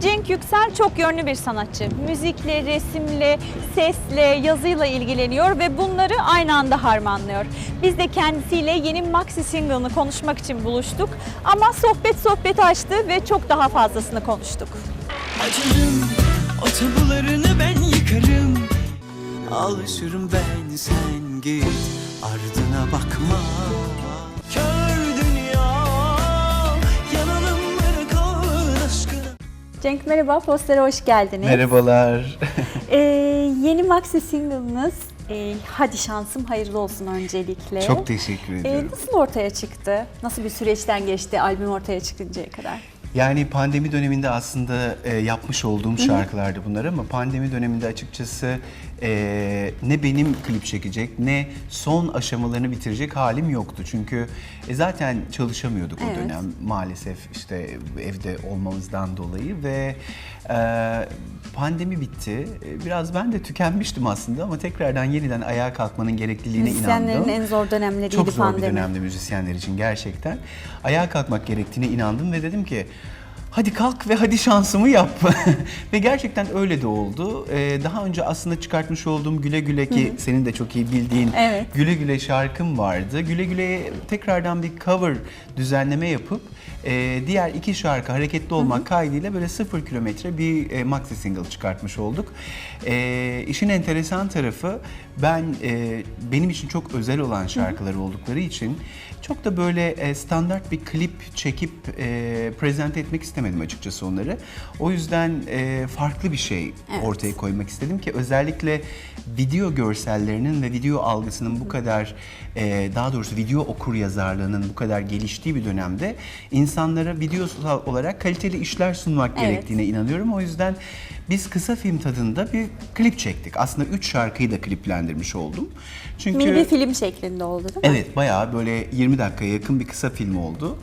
Cenk Yüksel çok yönlü bir sanatçı. Müzikle, resimle, sesle, yazıyla ilgileniyor ve bunları aynı anda harmanlıyor. Biz de kendisiyle yeni maxi single'ını konuşmak için buluştuk. Ama sohbet sohbet açtı ve çok daha fazlasını konuştuk. Acının o tabularını ben yıkarım Alışırım ben sen git ardına bakma Cenk merhaba, postere hoş geldiniz. Merhabalar. Ee, yeni maxi single'ınız e, Hadi Şansım Hayırlı Olsun öncelikle. Çok teşekkür Ee, ediyorum. nasıl ortaya çıktı? Nasıl bir süreçten geçti albüm ortaya çıkıncaya kadar? Yani pandemi döneminde aslında e, yapmış olduğum şarkılardı bunlar ama pandemi döneminde açıkçası e, ne benim klip çekecek ne son aşamalarını bitirecek halim yoktu. Çünkü e, zaten çalışamıyorduk Evet. o dönem maalesef işte evde olmamızdan dolayı ve e, pandemi bitti. E, Biraz ben de tükenmiştim aslında ama tekrardan yeniden ayağa kalkmanın gerekliliğine Müzisyenlerin inandım. en zor dönemleriydi Çok zor pandemi. bir dönemdi müzisyenler için gerçekten. Ayağa kalkmak gerektiğine inandım ve dedim ki hadi kalk ve hadi şansımı yap. ve gerçekten öyle de oldu. Ee, daha önce aslında çıkartmış olduğum Güle Güle ki senin de çok iyi bildiğin Evet. Güle Güle şarkım vardı. Güle Güle'ye tekrardan bir cover düzenleme yapıp e, diğer iki şarkı hareketli olmak kaydıyla böyle sıfır kilometre bir e, maxi single çıkartmış olduk. E, işin enteresan tarafı ben e, benim için çok özel olan şarkılar oldukları için çok da böyle e, standart bir klip çekip e, prezent etmek istemedim açıkçası onları. O yüzden e, farklı bir şey ortaya koymak istedim ki özellikle video görsellerinin ve video algısının bu kadar e, daha doğrusu video okur yazarlığının bu kadar geliştiği bir dönemde insanlara videosal olarak kaliteli işler sunmak Evet. gerektiğine inanıyorum. O yüzden biz kısa film tadında bir klip çektik. Aslında üç şarkıyı da kliplendirmiş oldum. Çünkü Mini bir film şeklinde oldu değil mi? Evet bayağı böyle 20 dakikaya yakın bir kısa film oldu.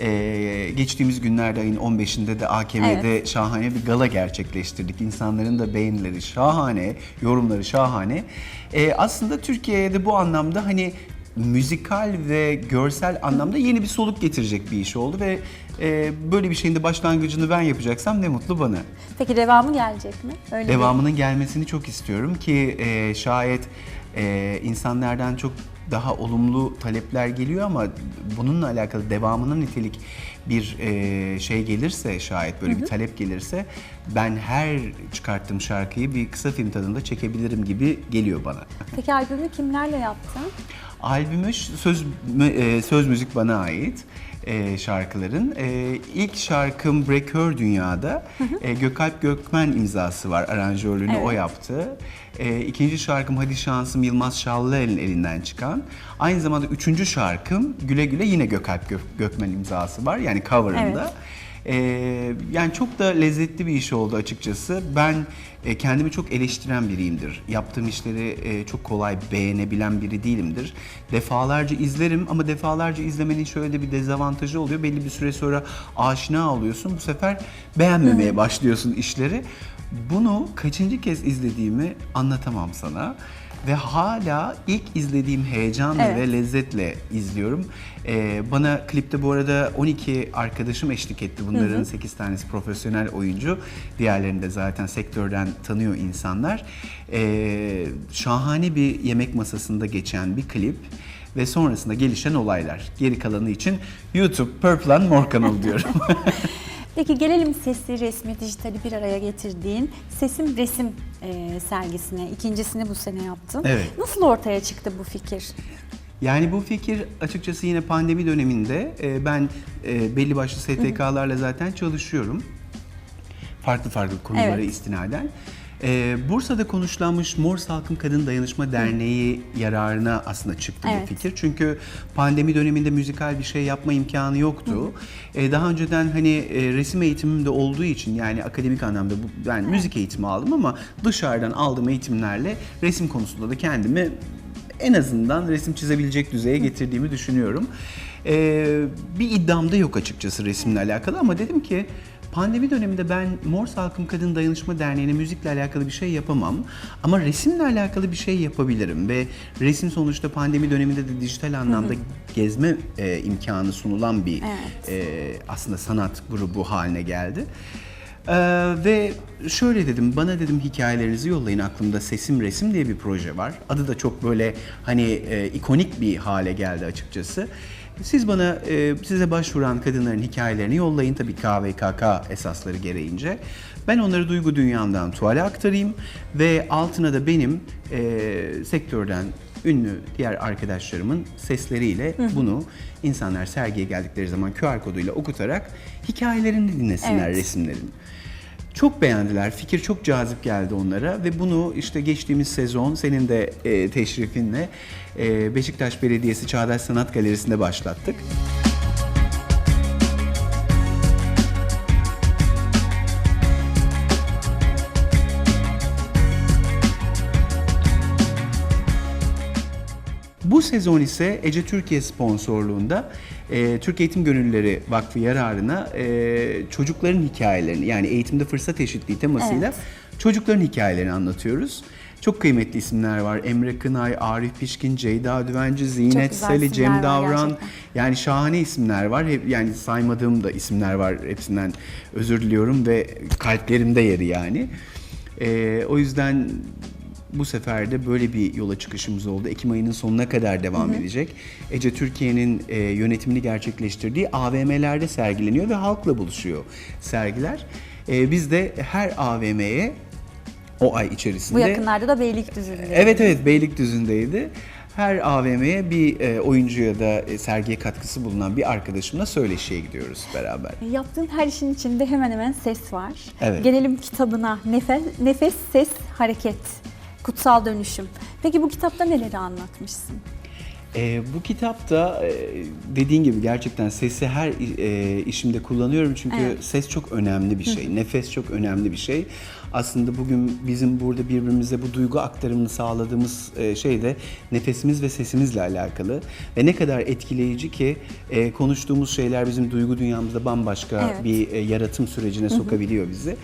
Ee, geçtiğimiz günlerde ayın 15'inde de AKM'de şahane bir gala gerçekleştirdik. İnsanların da beğenileri şahane, yorumları şahane. Ee, aslında Türkiye'ye de bu anlamda hani müzikal ve görsel anlamda yeni bir soluk getirecek bir iş oldu ve e, böyle bir şeyin de başlangıcını ben yapacaksam ne mutlu bana. Peki devamı gelecek mi? Öyle Devamının gelmesini çok istiyorum ki e, şayet e, insanlardan çok daha olumlu talepler geliyor ama bununla alakalı devamının nitelik bir e, şey gelirse şayet böyle bir talep gelirse ben her çıkarttığım şarkıyı bir kısa film tadında çekebilirim gibi geliyor bana. Peki albümü kimlerle yaptın? Albümü söz e, söz müzik bana ait e, şarkıların. E, ilk şarkım Brekör Dünya'da e, Gökalp Gökmen imzası var. Aranjörlüğünü o Evet. yaptı. E, ikinci şarkım Hadi Şansım Yılmaz Şallıel'in elinden çıkan. Aynı zamanda üçüncü şarkım Güle Güle yine Gökalp Gök- Gökmen imzası var. Yani cover'ında. Evet. Ee, yani çok da lezzetli bir iş oldu açıkçası. Ben e, kendimi çok eleştiren biriyimdir. Yaptığım işleri e, çok kolay beğenebilen biri değilimdir. Defalarca izlerim ama defalarca izlemenin şöyle de bir dezavantajı oluyor. Belli bir süre sonra aşina oluyorsun. Bu sefer beğenmemeye başlıyorsun işleri. Bunu kaçıncı kez izlediğimi anlatamam sana. Ve hala ilk izlediğim heyecanla Evet. ve lezzetle izliyorum. Ee, bana klipte bu arada 12 arkadaşım eşlik etti. Bunların 8 tanesi profesyonel oyuncu. Diğerlerini de zaten sektörden tanıyor insanlar. Ee, şahane bir yemek masasında geçen bir klip ve sonrasında gelişen olaylar. Geri kalanı için YouTube, Purplan, Mor Kanalı diyorum. Peki gelelim sesli, resmi, dijitali bir araya getirdiğin Sesim Resim e, sergisine. İkincisini bu sene yaptın. Evet. Nasıl ortaya çıktı bu fikir? Yani bu fikir açıkçası yine pandemi döneminde e, ben e, belli başlı STK'larla zaten çalışıyorum. Farklı farklı kurumlara Evet. istinaden. E, Bursa'da konuşlanmış Mor Salkım Kadın Dayanışma Derneği yararına aslında çıktı Evet. bu fikir. Çünkü pandemi döneminde müzikal bir şey yapma imkanı yoktu. E, daha önceden hani e, resim eğitimim de olduğu için yani akademik anlamda bu, ben müzik eğitimi aldım ama dışarıdan aldığım eğitimlerle resim konusunda da kendimi en azından resim çizebilecek düzeye getirdiğimi düşünüyorum. Ee, bir iddiam da yok açıkçası resimle alakalı ama dedim ki pandemi döneminde ben Mor Salkım Kadın Dayanışma Derneği'ne müzikle alakalı bir şey yapamam ama resimle alakalı bir şey yapabilirim ve resim sonuçta pandemi döneminde de dijital anlamda gezme e, imkanı sunulan bir Evet. e, aslında sanat grubu haline geldi. Ee, ve şöyle dedim, bana dedim hikayelerinizi yollayın aklımda Sesim Resim diye bir proje var. Adı da çok böyle hani e, ikonik bir hale geldi açıkçası. Siz bana e, size başvuran kadınların hikayelerini yollayın tabii KVKK esasları gereğince. Ben onları duygu dünyamdan tuvale aktarayım ve altına da benim e, sektörden ünlü diğer arkadaşlarımın sesleriyle bunu insanlar sergiye geldikleri zaman QR koduyla okutarak hikayelerini dinlesinler Evet. resimlerin. Çok beğendiler. Fikir çok cazip geldi onlara ve bunu işte geçtiğimiz sezon senin de e, teşrifinle e, Beşiktaş Belediyesi Çağdaş Sanat Galerisi'nde başlattık. Bu sezon ise Ece Türkiye sponsorluğunda e, Türk Eğitim Gönüllüleri Vakfı yararına e, çocukların hikayelerini yani eğitimde fırsat eşitliği temasıyla Evet. çocukların hikayelerini anlatıyoruz. Çok kıymetli isimler var. Emre Kınay, Arif Pişkin, Ceyda Düvenci, Zinet Seli, Cem Davran. gerçekten. Yani şahane isimler var. Hep, yani saymadığım da isimler var. Hepsinden özür diliyorum ve kalplerimde yeri yani. E, o yüzden bu sefer de böyle bir yola çıkışımız oldu. Ekim ayının sonuna kadar devam edecek. Ece Türkiye'nin e, yönetimini gerçekleştirdiği AVM'lerde sergileniyor ve halkla buluşuyor sergiler. E, biz de her AVM'ye o ay içerisinde... Bu yakınlarda da Beylikdüzü'nde. Evet evet Beylikdüzü'ndeydi. Her AVM'ye bir e, oyuncuya da e, sergiye katkısı bulunan bir arkadaşımla söyleşiye gidiyoruz beraber. Yaptığın her işin içinde hemen hemen ses var. Evet. Gelelim kitabına. Nefes, nefes, ses, hareket. Kutsal dönüşüm. Peki bu kitapta neleri anlatmışsın? E, bu kitapta e, dediğin gibi gerçekten sesi her e, işimde kullanıyorum çünkü Evet. ses çok önemli bir şey, nefes çok önemli bir şey. Aslında bugün bizim burada birbirimize bu duygu aktarımını sağladığımız e, şey de nefesimiz ve sesimizle alakalı ve ne kadar etkileyici ki e, konuştuğumuz şeyler bizim duygu dünyamızda bambaşka Evet. bir e, yaratım sürecine sokabiliyor bizi.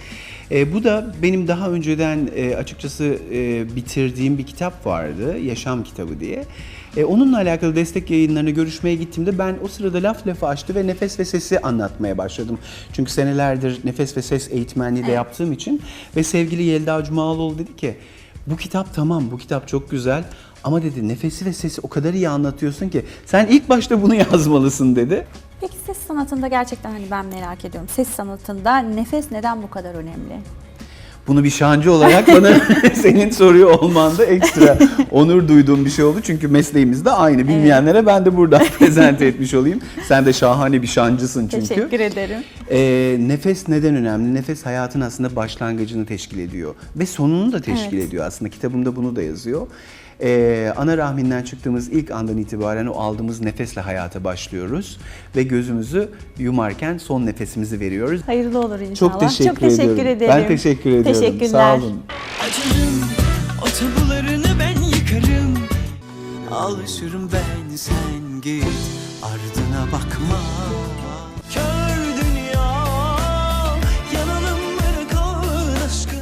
E, bu da benim daha önceden e, açıkçası e, bitirdiğim bir kitap vardı, Yaşam Kitabı diye. E, onunla alakalı destek yayınlarına görüşmeye gittiğimde ben o sırada laf lafa açtı ve nefes ve sesi anlatmaya başladım. Çünkü senelerdir nefes ve ses eğitmenliği de yaptığım için ve sevgili Yelda Cumaloğlu dedi ki bu kitap tamam, bu kitap çok güzel ama dedi nefesi ve sesi o kadar iyi anlatıyorsun ki sen ilk başta bunu yazmalısın dedi. Peki ses sanatında gerçekten hani ben merak ediyorum. Ses sanatında nefes neden bu kadar önemli? Bunu bir şancı olarak bana senin soruyor olman da ekstra onur duyduğum bir şey oldu. Çünkü mesleğimiz de aynı. Bilmeyenlere ben de buradan prezente etmiş olayım. Sen de şahane bir şancısın çünkü. Teşekkür ederim. Ee, nefes neden önemli? Nefes hayatın aslında başlangıcını teşkil ediyor. Ve sonunu da teşkil Evet. ediyor aslında. Kitabımda bunu da yazıyor. Ee, ana rahminden çıktığımız ilk andan itibaren o aldığımız nefesle hayata başlıyoruz. Ve gözümüzü yumarken son nefesimizi veriyoruz. Hayırlı olur inşallah. Çok teşekkür, Çok teşekkür ederim. Ben teşekkür ediyorum. Teşekkürler. Sağ olun. Acının o tabularını ben yıkarım Alışırım ben sen git ardına bakma